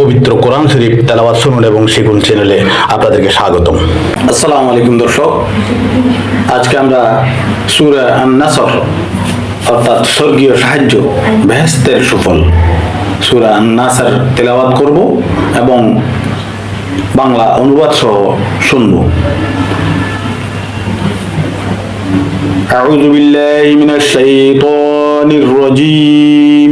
পবিত্র কোরআন শরীফ তেলাওয়াত শুনুন এবং শিখুন চ্যানেলে আপনাদেরকে স্বাগতম আসসালামু আলাইকুম দর্শক আজকে আমরা সূরা আন-নাসর অর্থাৎ স্বর্গীয় সাহায্য বেহেস্তের সুফল সূরা আন-নাসর তেলাওয়াত করব এবং বাংলা অনুবাদ সহ শুনব أعوذ بالله من الشيطان الرجيم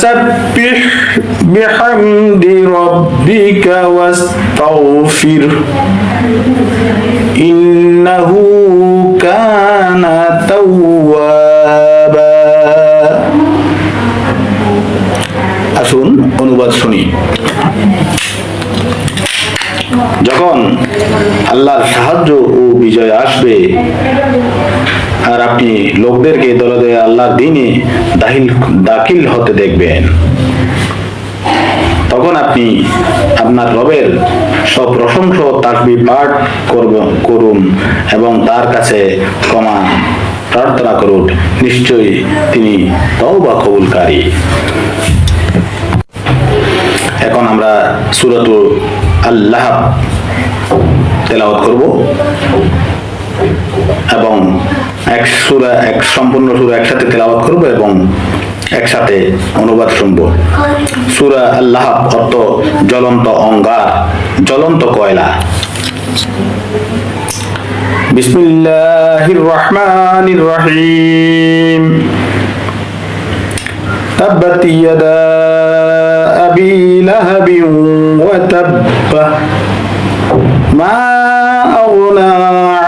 فسبح بحمد ربك واستغفره إنه كان توابا আসুন অনুবাদ শুনি যখন আল্লাহর সাহায্য ও বিজয় আসবে আর আপনি লোকদেরকে দলে দলে আল্লাহর দিনে দাখিল দাখিল হতে দেখবেন। তখন আপনি আপনার রবের সব প্রশংস তাকবি পাঠ করব, করুন এবং তার কাছে ক্ষমা প্রার্থনা করুন। নিশ্চয়ই তিনি তওবা কবুলকারী। এখন আমরা সুরত আল্লাহ তেলাওয়াত করব। এবং এক সুরা, এক সম্পূর্ণ সুরা একসাথে তেলাওয়াত করব এবং একসাথে অনুবাদ শুনব। সুরা আল্লাহ অর্থ জ্বলন্ত অঙ্গার, জ্বলন্ত কয়লা। বিসমিল্লাহির রহমানির রহিম তাব্বাত ইয়াদা আবি লাহাবিন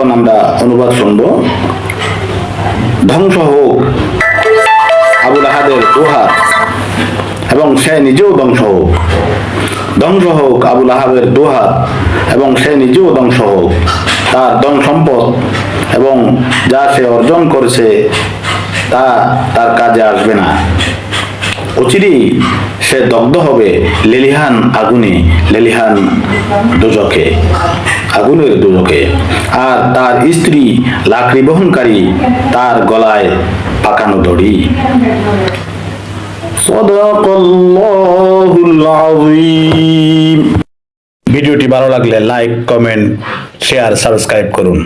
এখন আমরা অনুবাদ শুনব। ধ্বংস হোক, আবুল আহাদের দোহাত এবং সে নিজেও ধ্বংস হোক। ধ্বংস হোক, আবুল আহাবের দোহাত এবং সে নিজেও ধ্বংস হোক। তার ধন সম্পদ এবং যা সে অর্জন করেছে, তা তার কাজে আসবে না। অচিরেই সে দগ্ধ হবে লেলিহান আগুনে, লেলিহান দুজকে। আগুনের দুজকে আর তার স্ত্রী লাকড়ি বহনকারী তার গলায় পাকানো দড়ি। ভিডিওটি ভালো লাগলে লাইক, কমেন্ট, শেয়ার, সাবস্ক্রাইব করুন।